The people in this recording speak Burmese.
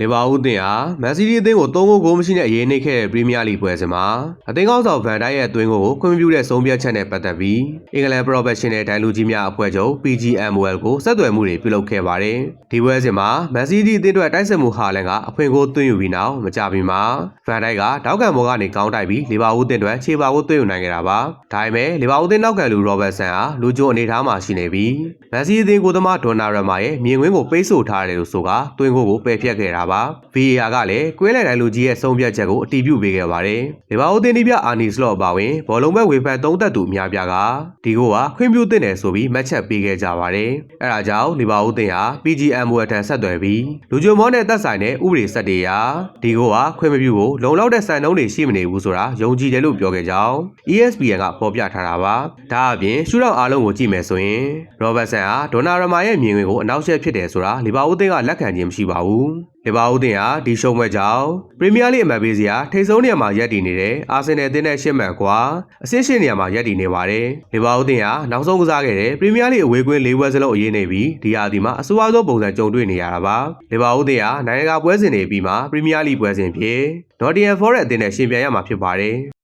လီဗာပူးအသင်းဟာမန်စီးတီးအသင်းကို3ဂိုးဂိုးမရှိနဲ့အရေးနှိပ်ခဲ့တဲ့ပရီးမီးယားလိပွဲစဉ်မှာအသင်းကောင်းဆောင်ဗန်ဒိုက်ရဲ့အသွင်းကိုခွင့်မပြုတဲ့ဆုံးဖြတ်ချက်နဲ့ပတ်သက်ပြီးအင်္ဂလန်ပရော်ဖက်ရှင်နယ်ဒိုင်လူကြီးများအဖွဲ့ချုပ် PGMOL ကိုဆက်သွယ်မှုတွေပြုလုပ်ခဲ့ပါတယ်။ဒီပွဲစဉ်မှာမန်စီးတီးအသင်းအတွက်တိုက်စစ်မှုဟာလန်ကအဖွင့်ကိုသွင်းယူပြီးနောက်မကြမီမှာဗန်ဒိုက်ကတောက်ကံဘောကနေကောင်းတိုက်ပြီးလီဗာပူးအသင်းအတွက်ခြေပါကိုသွင်းယူနိုင်ခဲ့တာပါ။ဒါပေမဲ့လီဗာပူးအသင်းနောက်ခံလူရောဘတ်ဆန်ဟာလူကြိုအနေထားမှာရှိနေပြီးမန်စီးတီးအသင်းကိုသမားဒေါ်နာရမာရဲ့မြင်ကွင်းကိုပိတ်ဆို့ထားတယ်လို့ဆိုကသွင်းကိုကိုပယ်ဖျက်ခဲ့တာပါ။ VAR ကလည်းကွင်းလည်တိုင်းလူကြီးရဲ့ဆုံးဖြတ်ချက်ကိုအတည်ပြုပေးခဲ့ပါတယ်။လီဗာပူးအသင်းဒီပြအာနီစလော့အပါဝင်ဘောလုံးဘက်ဝေဖန်သုံးသက်သူအများပြားကဒီကိုကခွင့်ပြုသင့်တယ်ဆိုပြီးမှတ်ချက်ပေးခဲ့ကြပါတယ်။အဲဒါကြောင့်လီဗာပူးအသင်းဟာ PGM ဝယ်ထံဆက်သွယ်ပြီးလူကြိုမောနဲ့သက်ဆိုင်တဲ့ဥပဒေစက်တွေရာဒီကိုကခွင့်မပြုဖို့လုံလောက်တဲ့စံနှုန်းတွေရှိမနေဘူးဆိုတာယုံကြည်တယ်လို့ပြောခဲ့ကြောင်း ESPN ကဖော်ပြထားတာပါ။ဒါအပြင်ရှုထောင့်အားလုံးကိုကြည့်မယ်ဆိုရင်ရောဘတ်ဆန်ဟာဒေါနာရမာရဲ့မြင်ကွင်းကိုအနောက်ရှက်ဖြစ်တယ်ဆိုတာလီဗာပူးအသင်းကလက်ခံခြင်းမရှိပါဘူး။လီဗာပူးအသင်းဟာဒီရှုံးပွဲကြောင့်ပရီးမီးယားလိအမတ်ပေးစရာထိပ်ဆုံးနေရာမှာရပ်တည်နေတဲ့အာဆင်နယ်အသင်းနဲ့ရှစ်မှန်ကွာအဆင့်ရှင်နေရာမှာရပ်တည်နေပါတယ်။လီဗာပူးအသင်းဟာနောက်ဆုံးကစားခဲ့တဲ့ပရီးမီးယားလိအဝေးကွင်း၄ပွဲစလုံးအရေးနေပြီးဒီဟာဒီမှာအဆိုးအဆုံးပုံစံကြုံတွေ့နေရတာပါ။လီဗာပူးအသင်းဟာနိုင်ငံတကာပွဲစဉ်တွေပြီးမှပရီးမီးယားလိပွဲစဉ်ဖြစ် Nottingham Forest အသင်းနဲ့ရှင်ပြိုင်ရမှာဖြစ်ပါတယ်။